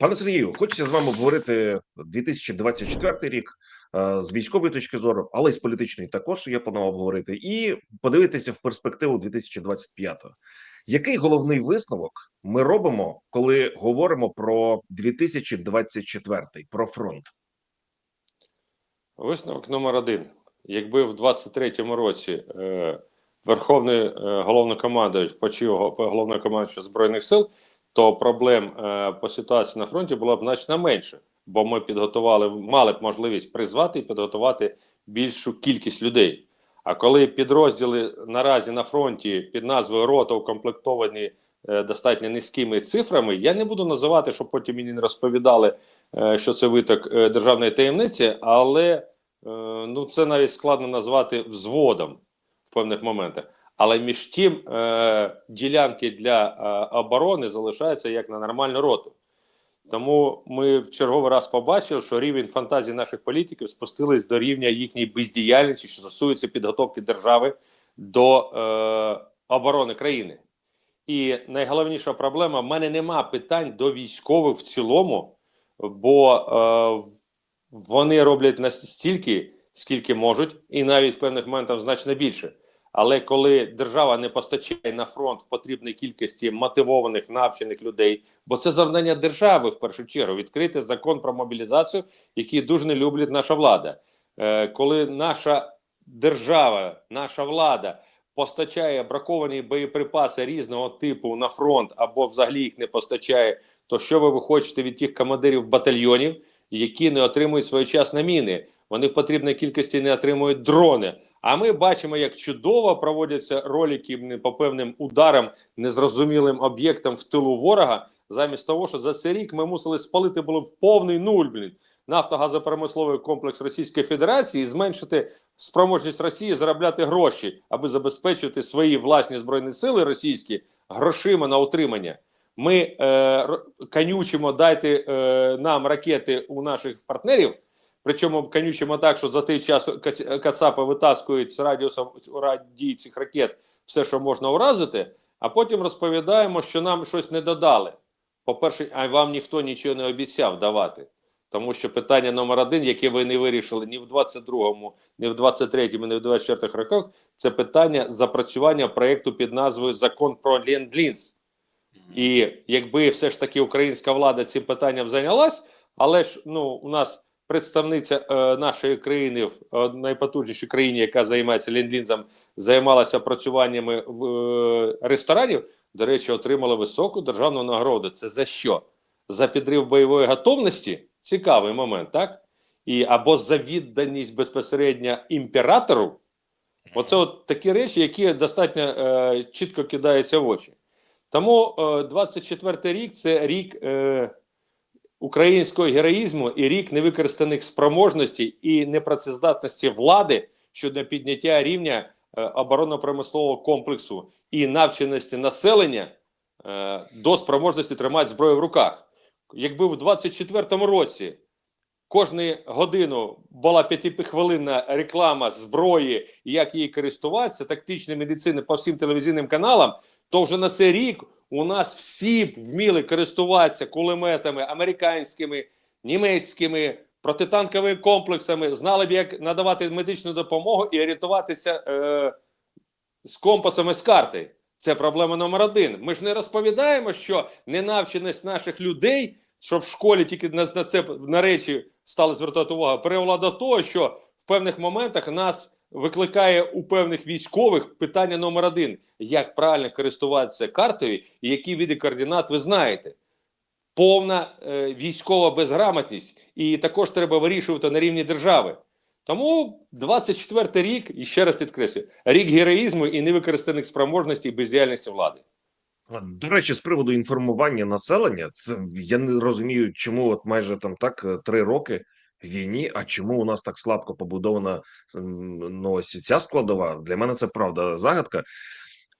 Пане Сергію, хочеться з вами обговорити 2024 рік е, з військової точки зору, але й з політичної також є плану обговорити, і подивитися в перспективу 2025-го. Який головний висновок ми робимо, коли говоримо про 2024, про фронт? Висновок номер один. Якби в 23-му році е, Верховний е, головнокомандувач почив головнокомандувача Збройних сил, то проблем е, по ситуації на фронті було б значно менше, бо ми підготували, мали б можливість призвати і підготувати більшу кількість людей. А коли підрозділи наразі на фронті під назвою рота укомплектовані е, достатньо низькими цифрами, я не буду називати, щоб потім мені не розповідали, е, що це виток державної таємниці, але ну це навіть складно назвати взводом в певних моментах. Але між тим е, ділянки для е, оборони залишаються як на нормальну роту. Тому ми в черговий раз побачили, що рівень фантазії наших політиків спустились до рівня їхньої бездіяльності, що стосується підготовки держави до е, оборони країни. І найголовніша проблема: в мене нема питань до військових в цілому, бо е, вони роблять настільки, скільки можуть, і навіть в певних моментах значно більше. Але коли держава не постачає на фронт в потрібній кількості мотивованих навчених людей, бо це завдання держави в першу чергу відкрити закон про мобілізацію, який дуже не люблять наша влада. Е, коли наша держава, наша влада постачає браковані боєприпаси різного типу на фронт або взагалі їх не постачає, то що ви хочете від тих командирів батальйонів, які не отримують своєчасно міни? Вони в потрібній кількості не отримують дрони. А ми бачимо, як чудово проводяться ролики по певним ударам, незрозумілим об'єктам в тилу ворога, замість того, що за цей рік ми мусили спалити було в повний нуль. Блін, нафтогазопромисловий комплекс Російської Федерації і зменшити спроможність Росії заробляти гроші, аби забезпечити свої власні збройні сили російські грошима на утримання. Ми е, конючимо, дайте е, нам ракети у наших партнерів. Причому конючимо так, що за той час Кацапи витаскують з радіусом радії цих ракет все, що можна уразити, а потім розповідаємо, що нам щось не додали. По-перше, а вам ніхто нічого не обіцяв давати. Тому що питання номер один, яке ви не вирішили ні в 22-му, ні в 23-му, ні в 24-х роках, це питання запрацювання проєкту під назвою Закон про ленд-лінз. І якби все ж таки українська влада цим питанням зайнялась, але ж ну у нас представниця е, нашої країни в е, найпотужнішій країні, яка займається ленд-лінзом, займалася працюваннями в е, ресторанів. До речі, отримала високу державну нагороду. Це за що? За підрив бойової готовності? Цікавий момент, так? І або за відданість безпосередньо імператору. Оце от такі речі, які достатньо е, чітко кидаються в очі. Тому е, 24 рік це рік. Е, українського героїзму і рік невикористаних спроможностей і непрацездатності влади щодо підняття рівня е, оборонно-промислового комплексу і навченості населення е, до спроможності тримати зброю в руках. Якби в 24-му році кожну годину була п'ятихвилинна реклама зброї як її користуватися, тактичної медицини по всім телевізійним каналам, то вже на цей рік у нас всі вміли користуватися кулеметами американськими, німецькими, протитанковими комплексами, знали б, як надавати медичну допомогу і орієнтуватися е, з компасами з карти. Це проблема номер один. Ми ж не розповідаємо, що ненавченість наших людей, що в школі тільки на це на речі стали звертати увагу, привела до того, що в певних моментах нас викликає у певних військових питання номер один: як правильно користуватися картою, і які види координат ви знаєте. Повна е, військова безграмотність, і також треба вирішувати на рівні держави. Тому 24 рік, і ще раз підкреслю, рік героїзму і невикористаних спроможностей і бездіяльності влади. До речі, з приводу інформування населення, це я не розумію, чому от майже там так е, три роки війні. А чому у нас так слабко побудована ну, ось ця складова? Для мене це правда загадка.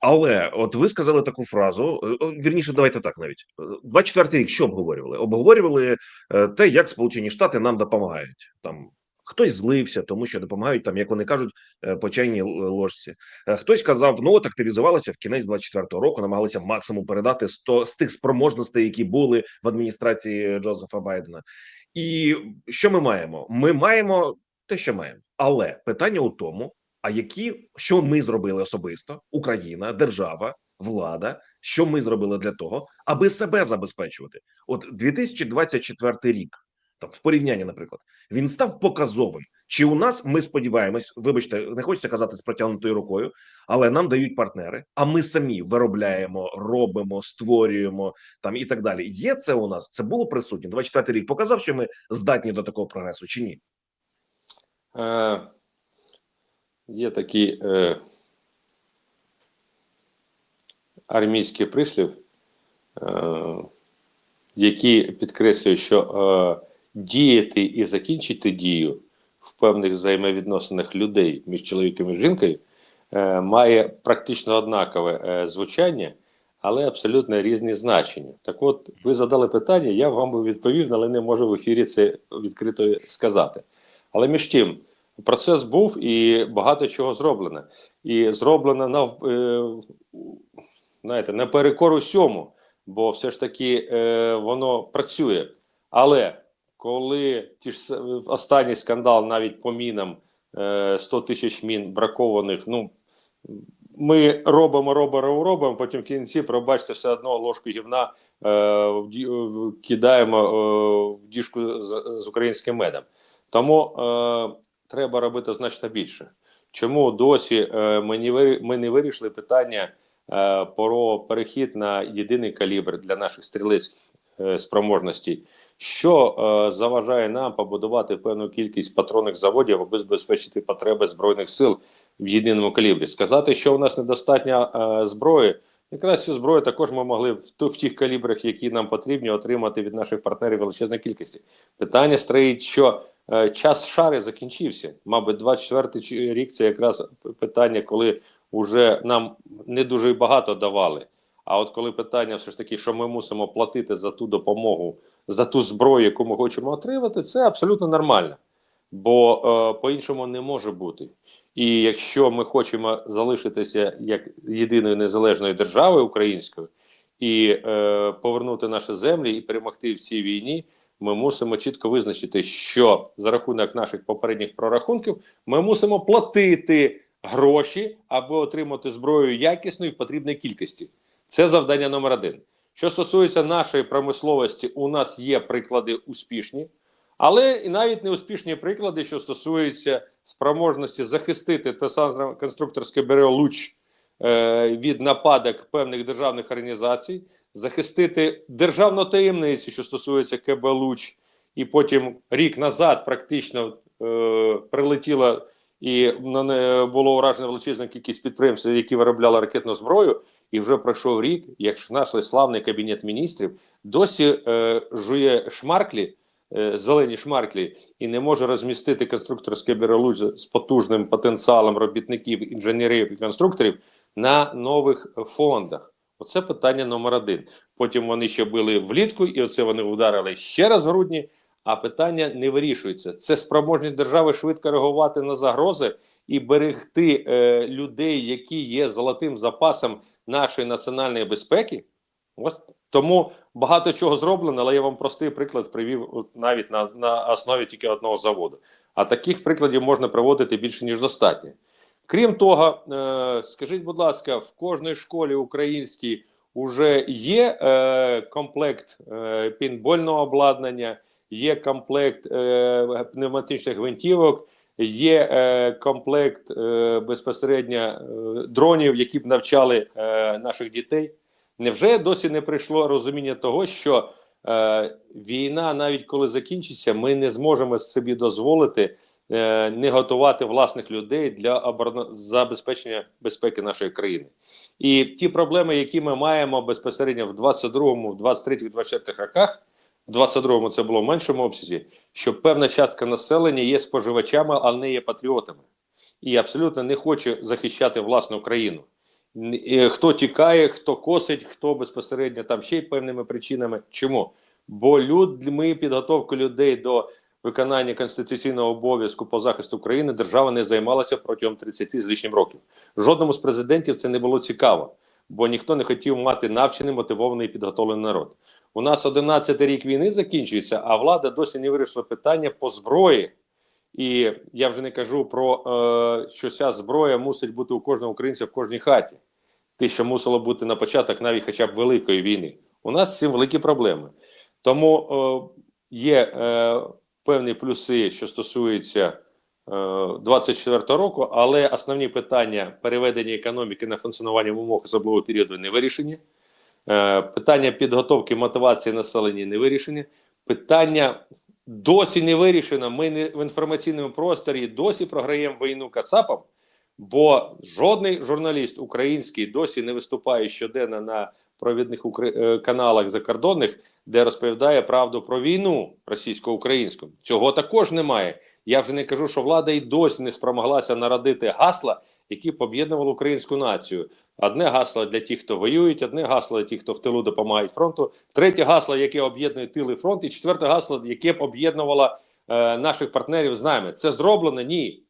Але от ви сказали таку фразу. е, Вірніше, давайте так навіть 24 рік. Що обговорювали? Обговорювали е, те, як Сполучені Штати нам допомагають там Хтось злився, тому що допомагають там, як вони кажуть, е, по чайній ложці. Е, Хтось казав, ну от активізувалися в кінець 24-го року, намагалися максимум передати 100 з тих спроможностей, які були в адміністрації Джозефа Байдена. І що ми маємо? Ми маємо те, що маємо, але питання у тому, а які що ми зробили особисто, Україна, держава, влада, що ми зробили для того, аби себе забезпечувати? От 2024 рік, там в порівнянні, наприклад, він став показовим. Чи у нас ми сподіваємось, вибачте, не хочеться казати з протягнутою рукою, але нам дають партнери, а ми самі виробляємо, робимо, створюємо там і так далі. Є це у нас? Це було присутнє. 24 рік показав, що ми здатні до такого прогресу, чи ні? Е, є такий е, армійський прислів, е, який підкреслює, що е, діяти і закінчити дію в певних взаємовідносинах людей між чоловіком і жінкою е, має практично однакове е, звучання, але абсолютно різні значення. Так от, ви задали питання, я вам би відповів, але не можу в ефірі це відкрито сказати. Але між тим, процес був і багато чого зроблено. І зроблено на е, знаєте, наперекор усьому, бо все ж таки воно працює. Але коли ті ж останній скандал навіть по мінам е, 100 тисяч мін бракованих, ну ми робимо, робимо, робимо, потім в кінці, пробачте, все одно ложку гівна е, кидаємо е, в діжку з, з українським медом. Тому е, треба робити значно більше. Чому досі е, ми, не ми не вирішили питання е, про перехід на єдиний калібр для наших стрілецьких е, спроможностей? Що е, заважає нам побудувати певну кількість патронних заводів, аби забезпечити потреби збройних сил в єдиному калібрі? Сказати, що у нас недостатньо е, зброї, якраз цю зброю також ми могли в, в тих калібрах, які нам потрібні, отримати від наших партнерів величезної кількості. Питання стоїть, що е, час шари закінчився. Мабуть, 24 чи- рік це якраз питання, коли вже нам не дуже багато давали. А от коли питання все ж таки, що ми мусимо платити за ту допомогу, за ту зброю, яку ми хочемо отримати, це абсолютно нормально. Бо е, по-іншому не може бути. І якщо ми хочемо залишитися як єдиною незалежною державою українською і е, повернути наші землі і перемогти в цій війні, ми мусимо чітко визначити, що за рахунок наших попередніх прорахунків ми мусимо платити гроші, аби отримати зброю якісну і в потрібній кількості. Це завдання номер один. Що стосується нашої промисловості, у нас є приклади успішні, але і навіть неуспішні приклади, що стосуються спроможності захистити те саме конструкторське бюро Луч е, від нападок певних державних організацій, захистити державну таємницю, що стосується КБ Луч, і потім рік назад практично е, прилетіло і було уражено величезна кількість підприємств, які виробляли ракетну зброю. І вже пройшов рік, як наш славний кабінет міністрів досі е, жує шмарклі, е, зелені шмарклі, і не може розмістити конструкторське бюро з потужним потенціалом робітників, інженерів і конструкторів на нових фондах. Оце питання номер один. Потім вони ще були влітку, і оце вони вдарили ще раз в грудні. А питання не вирішується. Це спроможність держави швидко реагувати на загрози і берегти е, людей, які є золотим запасом нашої національної безпеки. Ось тому багато чого зроблено, але я вам простий приклад привів навіть на, на основі тільки одного заводу. А таких прикладів можна приводити більше ніж достатньо. Крім того, е, скажіть, будь ласка, в кожній школі українській вже є е, комплект е, пінбольного обладнання, є комплект е, пневматичних гвинтівок, є е, комплект е, безпосередньо е, дронів, які б навчали е, наших дітей. Невже досі не прийшло розуміння того, що е, війна, навіть коли закінчиться, ми не зможемо собі дозволити е, не готувати власних людей для оборона забезпечення безпеки нашої країни? І ті проблеми, які ми маємо безпосередньо в 22-му, в 23-х, 24-х роках, в 22-му це було в меншому обсязі, що певна частка населення є споживачами, а не є патріотами, і абсолютно не хоче захищати власну країну. Е, Хто тікає, хто косить, хто безпосередньо там ще й певними причинами. Чому? Бо люд, ми підготовку людей до виконання конституційного обов'язку по захисту України держава не займалася протягом 30 з лишнім років. Жодному з президентів це не було цікаво, бо ніхто не хотів мати навчений, мотивований і підготовлений народ. У нас 11 рік війни закінчується, а влада досі не вирішила питання по зброї. І я вже не кажу про е, що ця зброя мусить бути у кожного українця в кожній хаті. Те, що мусило бути на початок навіть хоча б великої війни. У нас з цим великі проблеми. Тому е, є е, певні плюси, що стосуються е, 24 року, але основні питання переведення економіки на функціонування в умовах особливого періоду не вирішені. Е, питання підготовки мотивації населення не вирішені. Питання досі не вирішено. Ми не в інформаційному просторі досі програємо війну Кацапам, бо жодний журналіст український досі не виступає щоденно на провідних укр- е, каналах закордонних, де розповідає правду про війну російсько-українську. Цього також немає. Я вже не кажу, що влада і досі не спромоглася народити гасла, які б об'єднували українську націю. Одне гасло для тих, хто воюють, одне гасло для тих, хто в тилу допомагають фронту, третє гасло, яке об'єднує тил і фронт, і четверте гасло, яке б об'єднувало е, наших партнерів з нами. Це зроблено? Ні.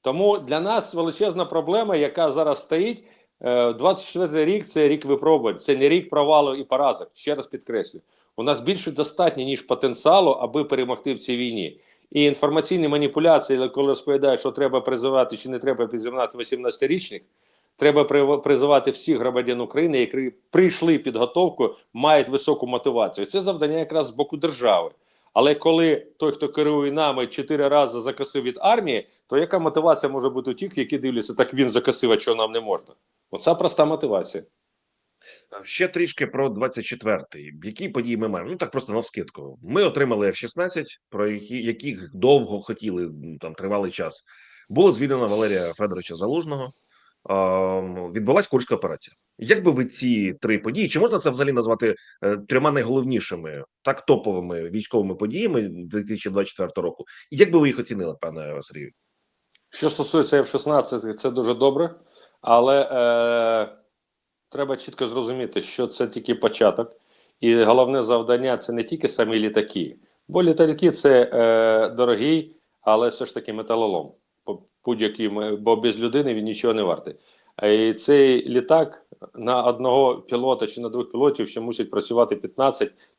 Тому для нас величезна проблема, яка зараз стоїть. Е, 24 рік це рік випробувань, це не рік провалу і поразок. Ще раз підкреслю. У нас більше достатньо, ніж потенціалу, аби перемогти в цій війні. І інформаційні маніпуляції, коли розповідають, що треба призивати чи не треба призивати 18-річних, треба призивати всіх громадян України, які прийшли підготовку, мають високу мотивацію. Це завдання якраз з боку держави. Але коли той, хто керує нами, чотири рази закосив від армії, то яка мотивація може бути у тих, які дивляться, так він закосив, а що нам не можна? Оце проста мотивація. Ще трішки про 24-й. Які події ми маємо? Ну так просто навскидку. Ми отримали F-16, про які яких довго хотіли там тривалий час. Було звільнено Валерія Федоровича Залужного. Ем, відбулась Курська операція. Як би ви ці три події, чи можна це взагалі назвати е, трьома найголовнішими так топовими військовими подіями 2024 року? І як би ви їх оцінили, пане Сергію? Що стосується F-16, це дуже добре, але е, треба чітко зрозуміти, що це тільки початок, і головне завдання це не тільки самі літаки, бо літаки це е, дорогий, але все ж таки металолом. Будь-який, бо без людини він нічого не вартий. І цей літак на одного пілота чи на двох пілотів ще мусить працювати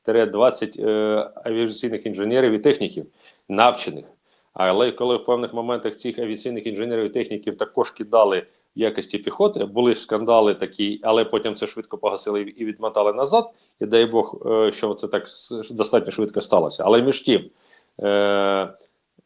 15-20 е, авіаційних інженерів і техніків, навчених. Але коли в певних моментах цих авіаційних інженерів і техніків також кидали в якості піхоти, були скандали такі, але потім це швидко погасили і відмотали назад. І дай Бог, е, що це так достатньо швидко сталося. Але між тим, е,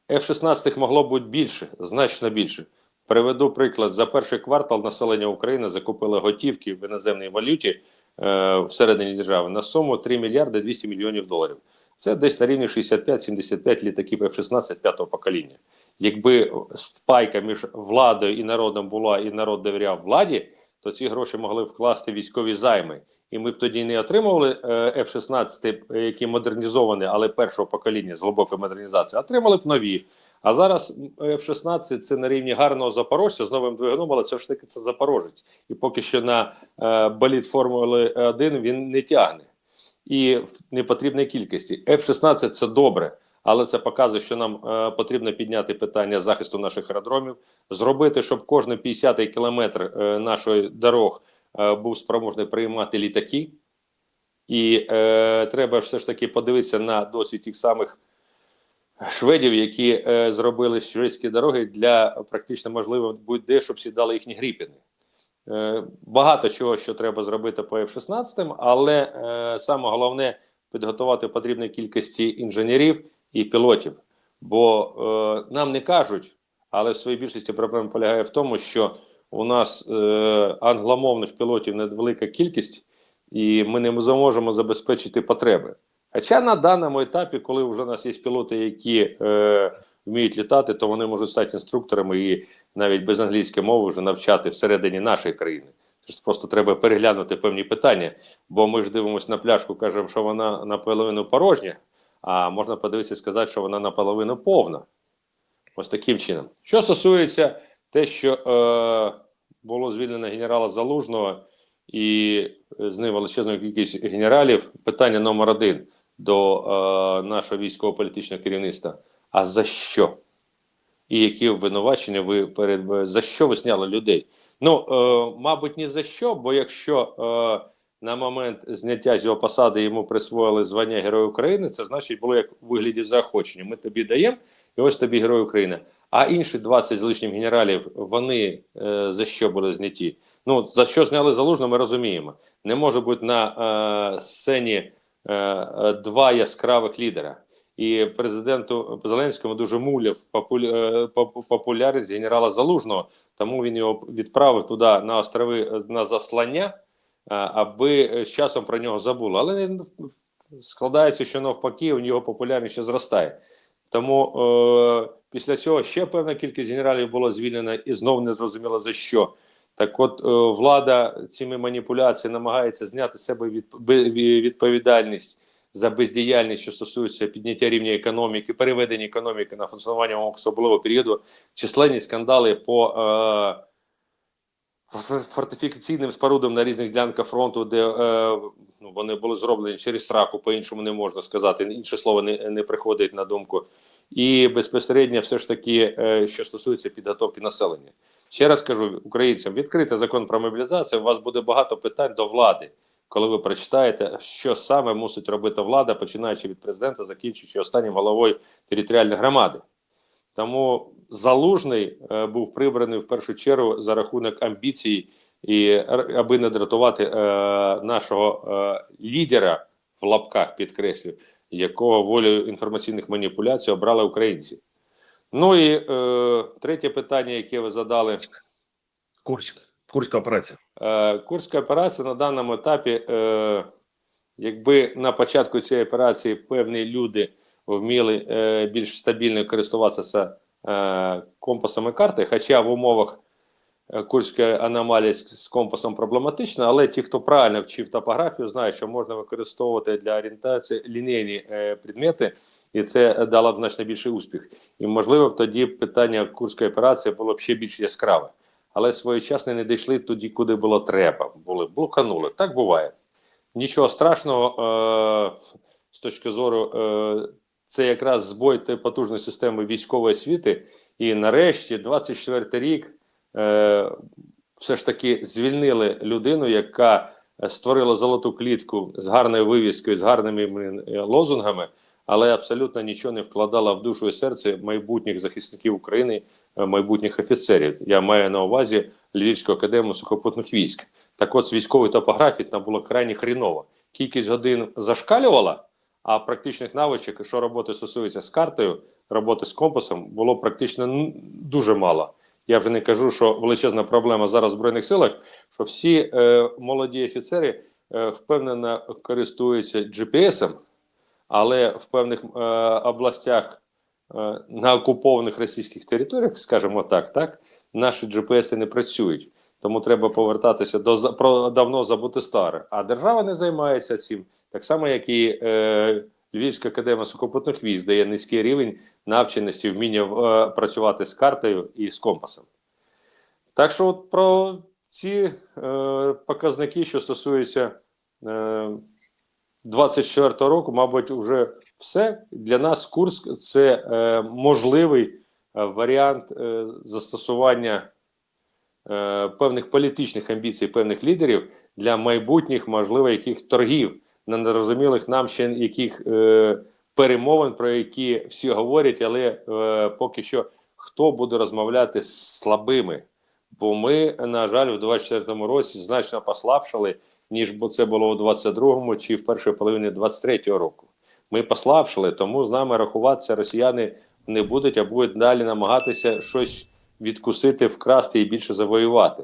F-16 могло бути більше, значно більше. Приведу приклад: за перший квартал населення України закупили готівки в іноземній валюті е, всередині держави на суму 3 мільярди 200 мільйонів доларів. Це десь на рівні 65-75 літаків F-16 п'ятого покоління. Якби спайка між владою і народом була, і народ довіряв владі, то ці гроші могли вкласти військові займи. І ми б тоді не отримували е, F-16, е, які модернізовані, але першого покоління з глибокою модернізацією, отримали б нові. А зараз F-16 це на рівні гарного запорожця з новим двигуном, але все ж таки це запорожець. І поки що на е, болід Формули 1 він не тягне і в непотрібній кількості. F-16 це добре, але це показує, що нам е, потрібно підняти питання захисту наших аеродромів, зробити, щоб кожен 50-й кілометр е, нашої дорог е, був спроможний приймати літаки. І е, треба все ж таки подивитися на досвід тих самих шведів, які е, зробили шведські дороги для практично можливо будь-де, щоб сідали їхні гріпіни. Е, багато чого, що треба зробити по F-16, але е, саме головне підготувати потрібної кількості інженерів і пілотів. Бо е, нам не кажуть, але в своїй більшості проблема полягає в тому, що у нас е, англомовних пілотів невелика кількість, і ми не зможемо забезпечити потреби. Хоча на даному етапі, коли вже у нас є пілоти, які е, вміють літати, то вони можуть стати інструкторами і навіть без англійської мови вже навчати всередині нашої країни. Просто треба переглянути певні питання, бо ми ж дивимося на пляшку, кажемо, що вона наполовину порожня, а можна подивитися і сказати, що вона наполовину повна. Ось таким чином. Що стосується те, що е, було звільнено генерала Залужного і з ним величезну кількість генералів, питання номер один до е, нашого військово-політичного керівництва. а за що? І які обвинувачення ви перед за що ви зняли людей? Ну, е, мабуть, ні за що, бо якщо е, на момент зняття з його посади йому присвоїли звання Героя України, це значить було як у вигляді заохочення. Ми тобі даємо, і ось тобі Герой України. А інші 20 з лишнім генералів, вони е, за що були зняті? Ну, за що зняли залужно, ми розуміємо. Не може бути на е, сцені е, е, два яскравих лідера. І президенту Зеленському дуже муляв е, популярність генерала Залужного, тому він його відправив туди на острови е, на заслання, аби з часом про нього забули. Але складається, що навпаки, у нього популярність ще зростає. Тому е, після цього ще певна кількість генералів було звільнена і знов не зрозуміло за що. Так от е, влада цими маніпуляціями намагається зняти з себе від, відповідальність за бездіяльність, що стосується підняття рівня економіки, переведення економіки на функціонування особливого періоду, численні скандали по е, фортифікаційним спорудам на різних ділянках фронту, де е, ну, вони були зроблені через сраку, по-іншому не можна сказати. Інше слово не, не приходить на думку. І безпосередньо, все ж таки, е, що стосується підготовки населення. Ще раз кажу українцям: відкрити закон про мобілізацію. У вас буде багато питань до влади, коли ви прочитаєте, що саме мусить робити влада, починаючи від президента, закінчуючи останнім головою територіальної громади. Тому залужний е, був прибраний в першу чергу за рахунок амбіцій, і аби не дратувати е, нашого е, лідера в лапках, підкреслю, якого волею інформаційних маніпуляцій обрали українці. Ну і е, третє питання, яке ви задали. Курськ, Курська операція. Е, Курська операція на даному етапі, е, якби на початку цієї операції певні люди вміли е, більш стабільно користуватися е, компасами карти, хоча в умовах е, Курської аномалії з, компасом проблематично, але ті, хто правильно вчив топографію, знають, що можна використовувати для орієнтації лінійні е, предмети, і це дало б значно більший успіх. І можливо, тоді питання Курської операції було б ще більш яскраве але своєчасно не дійшли туди, куди було треба. Були блоканули. Так буває. Нічого страшного е, з точки зору, е, це якраз збой потужної системи військової освіти. І нарешті, 24 рік, е, все ж таки звільнили людину, яка е, створила золоту клітку з гарною вивіскою, з гарними е, лозунгами, але абсолютно нічого не вкладала в душу і серце майбутніх захисників України майбутніх офіцерів. Я маю на увазі Львівську академію сухопутних військ. Так от з військової топографії там було крайні хріново. Кількість годин зашкалювала, а практичних навичок, що роботи стосується з картою, роботи з компасом, було практично дуже мало. Я вже не кажу, що величезна проблема зараз в Збройних силах, що всі е, молоді офіцери е, впевнено користуються GPS-ом, але в певних е, областях е, на окупованих російських територіях, скажімо так, так, наші GPS не працюють. Тому треба повертатися до про давно забути старе. А держава не займається цим, так само, як і е, Львівська академія сухопутних військ, дає низький рівень навченості, вміння е, працювати з картою і з компасом. Так що, от про ці е, показники, що стосуються е, 24 року, мабуть, вже все. Для нас Курск це е, можливий е, варіант е, застосування е, певних політичних амбіцій певних лідерів для майбутніх, можливо, яких торгів на незрозумілих нам ще яких е, перемовин, про які всі говорять, але е, поки що хто буде розмовляти з слабими. Бо ми, на жаль, в 24-му році значно послабшали, ніж бо це було у 22-му чи в першій половині 23-го року. Ми послабшили, тому з нами рахуватися росіяни не будуть, а будуть далі намагатися щось відкусити, вкрасти і більше завоювати.